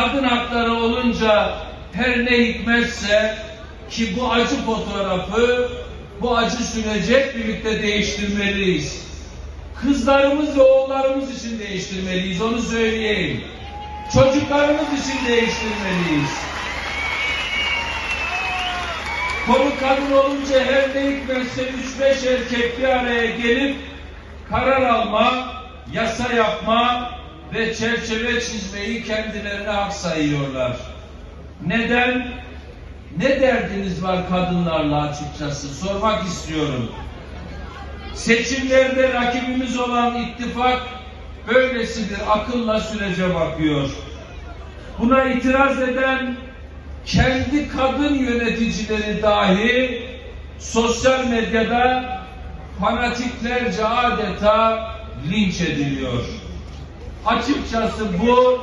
kadın hakları olunca her ne hikmetse ki bu acı fotoğrafı, bu acı süreci hep birlikte değiştirmeliyiz. Kızlarımız ve oğullarımız için değiştirmeliyiz, onu söyleyeyim. Çocuklarımız için değiştirmeliyiz. Konu kadın olunca her ne hikmetse üç beş erkek bir araya gelip karar alma, yasa yapma ve çerçeve çizmeyi kendilerine hak sayıyorlar. Neden? Ne derdiniz var kadınlarla açıkçası sormak istiyorum. Seçimlerde rakibimiz olan ittifak böylesidir, akılla sürece bakıyor. Buna itiraz eden kendi kadın yöneticileri dahi sosyal medyada fanatiklerce adeta linç ediliyor. Açıkçası bu